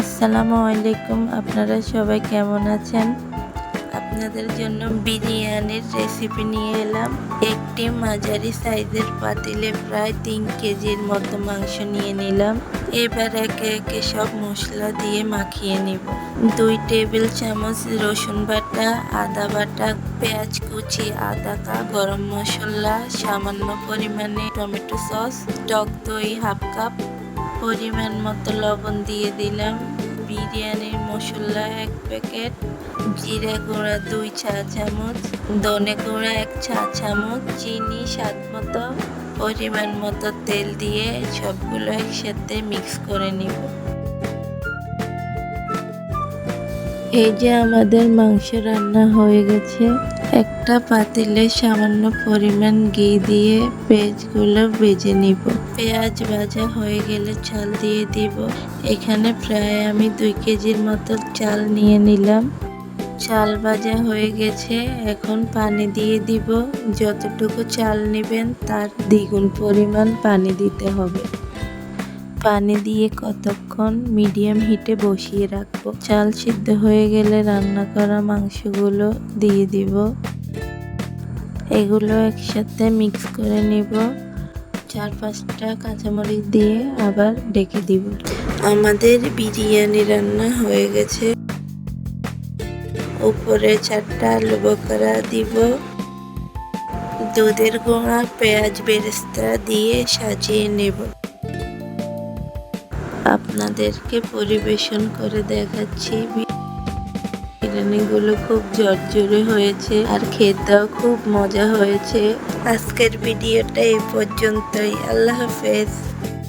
আসসালামু আলাইকুম, আপনারা সবাই কেমন আছেন? আপনাদের জন্য বিরিয়ানির রেসিপি নিয়ে এলাম। একটি মাঝারি সাইজের পাতিলে প্রায় তিন কেজির মতো মাংস নিয়ে নিলাম। এবার একে একে সব মশলা দিয়ে মাখিয়ে নিব। দুই টেবিল চামচ রসুন বাটা, আদা বাটা, পেঁয়াজ কুচি, আদা কাপ গরম মশলা, সামান্য পরিমাণে টমেটো সস, টক দই হাফ কাপ পরিমাণ মতো লবণ দিয়ে দিলাম। বিরিয়ানির মশলা এক প্যাকেট, জিরে গুঁড়া দুই চা চামচ, ধনে গুঁড়া এক চা চামচ, চিনি স্বাদ মতো, পরিমাণ মতো তেল দিয়ে সবগুলো একসাথে মিক্স করে নিব। এই যে আমাদের মাংস রান্না হয়ে গেছে। একটা পাতিলে সামান্য পরিমাণ ঘি দিয়ে পেঁয়াজগুলো ভেজে নিব। পেঁয়াজ ভাজা হয়ে গেলে চাল দিয়ে দিব। এখানে প্রায় আমি দুই কেজির মতো চাল নিয়ে নিলাম। চাল ভাজা হয়ে গেছে, এখন পানি দিয়ে দিব। যতটুকু চাল নেবেন তার দ্বিগুণ পরিমাণ পানি দিতে হবে। পানি দিয়ে কতক্ষণ মিডিয়াম হিটে বসিয়ে রাখব? চাল সিদ্ধ হয়ে গেলে রান্না করা মাংসগুলো দিয়ে দিব। এগুলো একসাথে মিক্স করে নিব। চার পাঁচটা কাঁচামরিচ দিয়ে আবার ডেকে দিব। আমাদের বিরিয়ানি রান্না হয়ে গেছে। উপরে চারটা আলু বকরা দিব। দুধের গোড়া, পেঁয়াজ, বেরেস্তা দিয়ে সাজিয়ে নেব। আপনাদেরকে পরিবেশন করে দেখাচ্ছি। বিরিয়ানিগুলো খুব জর্জরে হয়েছে আর খেতেও খুব মজা হয়েছে। আজকের ভিডিওটা এই পর্যন্তই। আল্লাহ হাফেজ।